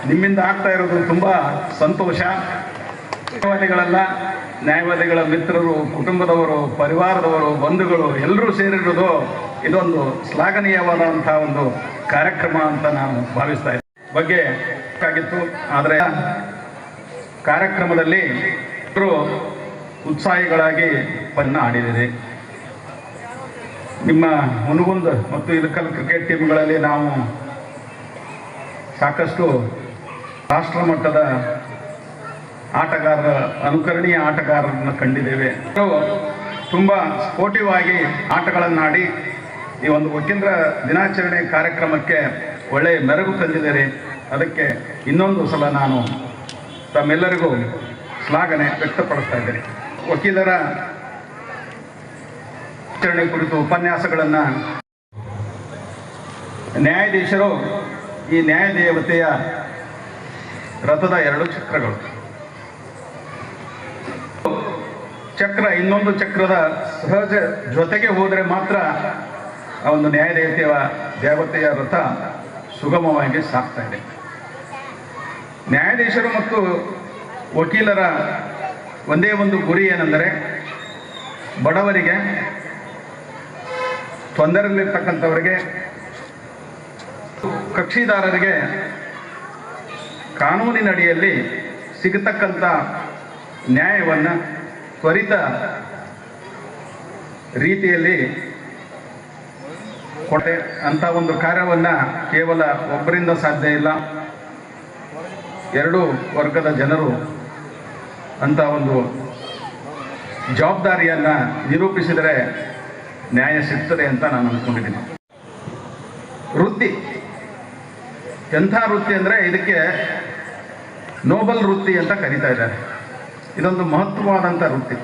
ನಿಮ್ಮಿಂದ ಆಗ್ತಾ ಇರೋದು ತುಂಬಾ ಸಂತೋಷ. ನ್ಯಾಯವಾದಿಗಳಲ್ಲ ನ್ಯಾಯವಾದಿಗಳ ಮಿತ್ರರು ಕುಟುಂಬದವರು ಪರಿವಾರದವರು ಬಂಧುಗಳು ಎಲ್ಲರೂ ಸೇರಿರೋದು ಇದೊಂದು ಶ್ಲಾಘನೀಯವಾದಂತಹ ಒಂದು ಕಾರ್ಯಕ್ರಮ ಅಂತ ನಾನು ಭಾವಿಸ್ತಾ ಇದ್ದೀನಿ ಬಗ್ಗೆ ಆಗಿತ್ತು ಆದರೆ ಕಾರ್ಯಕ್ರಮದಲ್ಲಿ ಉತ್ಸಾಹಿಗಳಾಗಿ ಪನ್ನ ಆಡಿದಿರಿ ನಿಮ್ಮ ಮುನುಗುಂದ ಮತ್ತು ಇಳಕಲ್ ಕ್ರಿಕೆಟ್ ಟೀಮ್ಗಳಲ್ಲಿ ನಾವು ಸಾಕಷ್ಟು ರಾಷ್ಟ್ರ ಮಟ್ಟದ ಆಟಗಾರರ, ಅನುಕರಣೀಯ ಆಟಗಾರರನ್ನು ಕಂಡಿದ್ದೇವೆ. ತುಂಬ ಸ್ಪೋರ್ಟಿವ್ ಆಗಿ ಆಟಗಳನ್ನಾಡಿ ಈ ಒಂದು ವಕೀಲರ ದಿನಾಚರಣೆ ಕಾರ್ಯಕ್ರಮಕ್ಕೆ ಒಳ್ಳೆಯ ಮೆರಗು ತಂದಿದ್ದಾರೆ. ಅದಕ್ಕೆ ಇನ್ನೊಂದು ಸಲ ನಾನು ತಮ್ಮೆಲ್ಲರಿಗೂ ಶ್ಲಾಘನೆ ವ್ಯಕ್ತಪಡಿಸ್ತಾ ಇದ್ದೇನೆ. ವಕೀಲರ ಆಚರಣೆ ಕುರಿತು ಉಪನ್ಯಾಸಗಳನ್ನು ನ್ಯಾಯಾಧೀಶರು ಈ ನ್ಯಾಯದೇವತೆಯ ರಥದ ಎರಡು ಚಕ್ರಗಳು. ಚಕ್ರ ಇನ್ನೊಂದು ಚಕ್ರದ ಸಹಜ ಜೊತೆಗೆ ಹೋದರೆ ಮಾತ್ರ ಆ ಒಂದು ನ್ಯಾಯದೇವತೆಯ ದೇವತೆಯ ರಥ ಸುಗಮವಾಗಿ ಸಾಕ್ತಾ ಇದೆ. ನ್ಯಾಯಾಧೀಶರು ಮತ್ತು ವಕೀಲರ ಒಂದೇ ಒಂದು ಗುರಿ ಏನೆಂದರೆ ಬಡವರಿಗೆ ತೊಂದರೆಯಲ್ಲಿರ್ತಕ್ಕಂಥವರಿಗೆ ಕಕ್ಷಿದಾರರಿಗೆ ಕಾನೂನಿನಡಿಯಲ್ಲಿ ಸಿಗತಕ್ಕಂಥ ನ್ಯಾಯವನ್ನು ತ್ವರಿತ ರೀತಿಯಲ್ಲಿ ಕೊಟ್ಟೆ ಅಂತ ಒಂದು ಕಾರ್ಯವನ್ನ ಕೇವಲ ಒಬ್ಬರಿಂದ ಸಾಧ್ಯ ಇಲ್ಲ. ಎರಡು ವರ್ಗದ ಜನರು ಅಂತ ಒಂದು ಜವಾಬ್ದಾರಿಯನ್ನ ನಿರೂಪಿಸಿದರೆ ನ್ಯಾಯ ಸಿಗ್ತದೆ ಅಂತ ನಾನು ಅಂದ್ಕೊಂಡಿದ್ದೀನಿ ವೃತ್ತಿ. ಎಂಥ ವೃತ್ತಿ ಅಂದರೆ ಇದಕ್ಕೆ ನೋಬಲ್ ವೃತ್ತಿ ಅಂತ ಕರೀತಾ ಇದ್ದಾರೆ. ಇದೊಂದು ಮಹತ್ವವಾದಂಥ ವೃತ್ತಿ.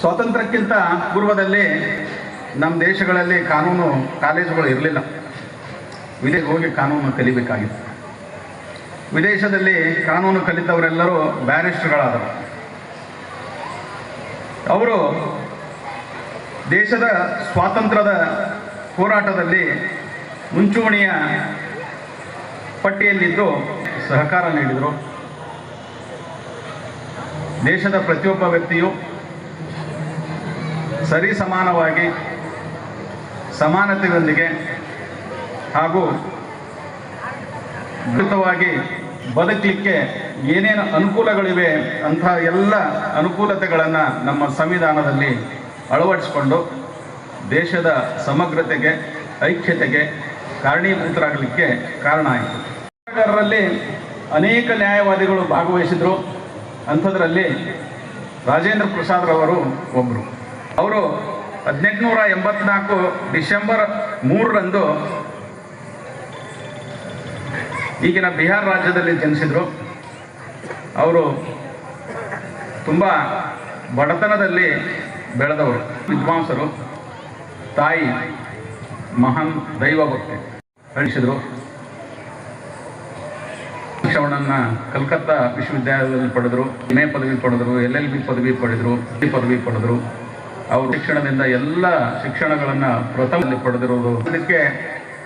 ಸ್ವಾತಂತ್ರ್ಯಕ್ಕಿಂತ ಪೂರ್ವದಲ್ಲಿ ನಮ್ಮ ದೇಶಗಳಲ್ಲಿ ಕಾನೂನು ಕಾಲೇಜುಗಳು ಇರಲಿಲ್ಲ. ವಿದೇಶ ಹೋಗಿ ಕಾನೂನು ಕಲಿಬೇಕಾಗಿತ್ತು. ವಿದೇಶದಲ್ಲಿ ಕಾನೂನು ಕಲಿತವರೆಲ್ಲರೂ ಬ್ಯಾರಿಸ್ಟರ್ಗಳಾದರು ಅವರು ದೇಶದ ಸ್ವಾತಂತ್ರ್ಯದ ಹೋರಾಟದಲ್ಲಿ ಮುಂಚೂಣಿಯ ಪಟ್ಟಿಯಲ್ಲಿದ್ದು ಸಹಕಾರ ನೀಡಿದರು. ದೇಶದ ಪ್ರತಿಯೊಬ್ಬ ವ್ಯಕ್ತಿಯು ಸರಿ ಸಮಾನವಾಗಿ ಸಮಾನತೆಯೊಂದಿಗೆ ಹಾಗೂ ಮೃತವಾಗಿ ಬದುಕಲಿಕ್ಕೆ ಏನೇನು ಅನುಕೂಲಗಳಿವೆ ಅಂತಹ ಎಲ್ಲ ಅನುಕೂಲತೆಗಳನ್ನು ನಮ್ಮ ಸಂವಿಧಾನದಲ್ಲಿ ಅಳವಡಿಸಿಕೊಂಡು ದೇಶದ ಸಮಗ್ರತೆಗೆ, ಐಕ್ಯತೆಗೆ ಕಾರಣೀಭೂತರಾಗಲಿಕ್ಕೆ ಕಾರಣ ಆಯಿತು. ಹೋರಾಟಗಾರರಲ್ಲಿ ಅನೇಕ ನ್ಯಾಯವಾದಿಗಳು ಭಾಗವಹಿಸಿದರು. ಅಂಥದ್ರಲ್ಲಿ ರಾಜೇಂದ್ರ ಪ್ರಸಾದ್ರವರು ಒಬ್ಬರು ಅವರು ಹದಿನೆಂಟುನೂರ ಎಂಬತ್ನಾಲ್ಕು ಡಿಸೆಂಬರ್ ಮೂರರಂದು ಈಗಿನ ಬಿಹಾರ್ ರಾಜ್ಯದಲ್ಲಿ ಜನಿಸಿದರು. ಅವರು ತುಂಬ ಬಡತನದಲ್ಲಿ ಬೆಳೆದವರು. ವಿದ್ವಾಂಸರು, ತಾಯಿ, ಮಹಾನ್ ದೈವ ಭಕ್ತಿ ಕಳಿಸಿದರು ಶಿಕ್ಷಣವನ್ನು ಕಲ್ಕತ್ತಾ ವಿಶ್ವವಿದ್ಯಾಲಯದಲ್ಲಿ ಪಡೆದರು ಎಂ ಎ ಪದವಿ ಪಡೆದರು, ಎಲ್ ಎಲ್ ಬಿ ಪದವಿ ಪಡೆದರು ಪದವಿ ಪಡೆದರು. ಅವರು ಶಿಕ್ಷಣದಿಂದ ಎಲ್ಲ ಶಿಕ್ಷಣಗಳನ್ನು ಪ್ರಥಮದಲ್ಲಿ ಪಡೆದಿರುವುದು. ಅದಕ್ಕೆ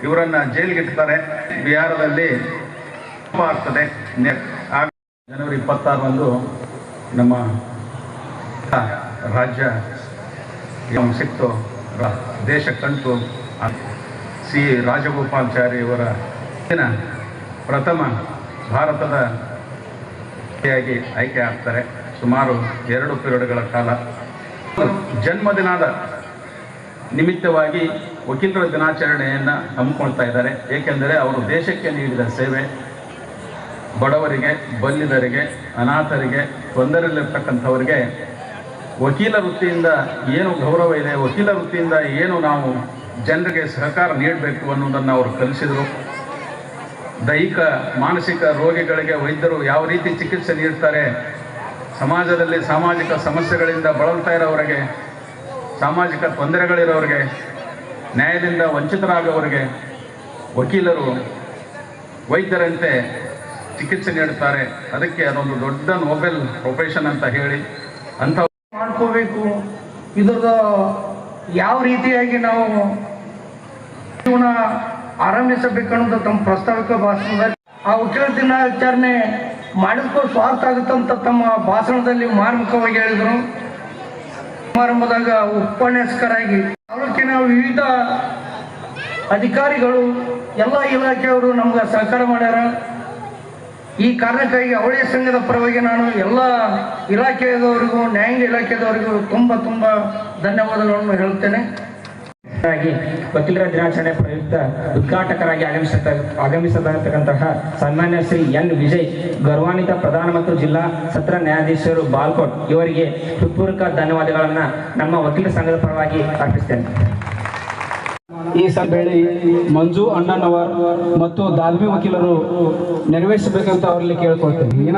ಇವರನ್ನ ಜೈಲಿಗೆ ಇಡ್ತಾರೆ. ಬಿಹಾರದಲ್ಲಿ ಆಗ್ತದೆ. ಜನವರಿ ಇಪ್ಪತ್ತಾರರಂದು ನಮ್ಮ ರಾಜ್ಯ ಸಿಕ್ತು ದೇಶ ಕಂಟು ಸಿ. ರಾಜಗೋಪಾಲಾಚಾರಿ ಇವರ ದಿನ ಪ್ರಥಮ ಭಾರತದ ಆಯ್ಕೆ ಆಗ್ತಾರೆ. ಸುಮಾರು ಎರಡು ಪಿರಿಯಡ್ಗಳ ಕಾಲ. ಜನ್ಮದಿನದ ನಿಮಿತ್ತವಾಗಿ ವಕೀಲರ ದಿನಾಚರಣೆಯನ್ನು ಹಮ್ಮಿಕೊಳ್ತಾ ಇದ್ದಾರೆ. ಏಕೆಂದರೆ ಅವರು ದೇಶಕ್ಕೆ ನೀಡಿದ ಸೇವೆ, ಬಡವರಿಗೆ, ಬಲ್ಲಿದರಿಗೆ, ಅನಾಥರಿಗೆ, ತೊಂದರೆಯಲ್ಲಿರ್ತಕ್ಕಂಥವರಿಗೆ ವಕೀಲ ವೃತ್ತಿಯಿಂದ ಏನು ಗೌರವ ಇದೆ, ವಕೀಲ ವೃತ್ತಿಯಿಂದ ಏನು ನಾವು ಜನರಿಗೆ ಸಹಕಾರ ನೀಡಬೇಕು ಅನ್ನೋದನ್ನು ಅವರು ಕಲಿಸಿದರು. ದೈಹಿಕ, ಮಾನಸಿಕ ರೋಗಿಗಳಿಗೆ ವೈದ್ಯರು ಯಾವ ರೀತಿ ಚಿಕಿತ್ಸೆ ನೀಡ್ತಾರೆ ಸಮಾಜದಲ್ಲಿ ಸಾಮಾಜಿಕ ಸಮಸ್ಯೆಗಳಿಂದ ಬಳಲ್ತಾ ಇರೋವರಿಗೆ ಸಾಮಾಜಿಕ ತೊಂದರೆಗಳಿರೋರಿಗೆ, ನ್ಯಾಯದಿಂದ ವಂಚಿತರಾಗೋವರಿಗೆ ವಕೀಲರು, ವೈದ್ಯರಂತೆ ಚಿಕಿತ್ಸೆ ನೀಡುತ್ತಾರೆ. ಅದಕ್ಕೆ ಅದೊಂದು ದೊಡ್ಡ ನೋಬೆಲ್ ಪ್ರೊಫೆಷನ್ ಅಂತ ಹೇಳಿ ಅಂತ ಮಾಡ್ಕೋಬೇಕು. ಇದರ ಯಾವ ರೀತಿಯಾಗಿ ನಾವು ಜೀವನ ಆರಂಭಿಸಬೇಕನ್ನೋದು ತಮ್ಮ ಪ್ರಸ್ತಾವಿಕ ಭಾಷಣದಲ್ಲಿ. ಆ ವಕೀಲ ದಿನಾಚರಣೆ ಮಾಡಿದ್ಕೋ ಸ್ವಾರ್ಥ ಆಗುತ್ತಂತ ತಮ್ಮ ಭಾಷಣದಲ್ಲಿ ಮಾರ್ಮಿಕವಾಗಿ ಹೇಳಿದರು. ಸಮಾರಂಭದಾಗ ಉಪನ್ಯಾಸಕರಾಗಿ ತಾಲೂಕಿನ ವಿವಿಧ ಅಧಿಕಾರಿಗಳು, ಎಲ್ಲ ಇಲಾಖೆಯವರು ನಮ್ಗೆ ಸಹಕಾರ ಮಾಡ್ಯಾರ. ಈ ಕಾರಣಕ್ಕಾಗಿ ಅವಳಿ ಸಂಘದ ಪರವಾಗಿ ನಾನು ಎಲ್ಲ ಇಲಾಖೆಯದವರಿಗೂ ನ್ಯಾಯಾಂಗ ಇಲಾಖೆದವರಿಗೂ ತುಂಬ ತುಂಬ ಧನ್ಯವಾದಗಳನ್ನು ಹೇಳುತ್ತೇನೆ ಆಗಿ ವಕೀಲರ ದಿನಾಚರಣೆ ಪ್ರಯುಕ್ತ ಉದ್ಘಾಟಕರಾಗಿ ಆಗಮಿಸಿದ ಆಗಮಿಸತಕ್ಕಂತಹ ಸನ್ಮಾನ್ಯ ಶ್ರೀ ಎನ್ ವಿಜಯ್, ಗೌರವಾನ್ವಿತ ಪ್ರಧಾನ ಮತ್ತು ಜಿಲ್ಲಾ ಸತ್ರ ನ್ಯಾಯಾಧೀಶರು ಬಾಲ್ಕೋಟ್ ಇವರಿಗೆ ಹೃತ್ಪೂರ್ವಕ ಧನ್ಯವಾದಗಳನ್ನು ನಮ್ಮ ವಕೀಲ ಸಂಘದ ಪರವಾಗಿ ಅರ್ಪಿಸ್ತೇನೆ. ಈ ಸಭೆಯಲ್ಲಿ ಮಂಜು ಅಣ್ಣನವರ್ ಮತ್ತು ದಾಲ್ಮಿ ವಕೀಲರು ನೆರವೇರಿಸಬೇಕಂತ ಅವರಲ್ಲಿ ಕೇಳ್ಕೊಳ್ತೇನೆ.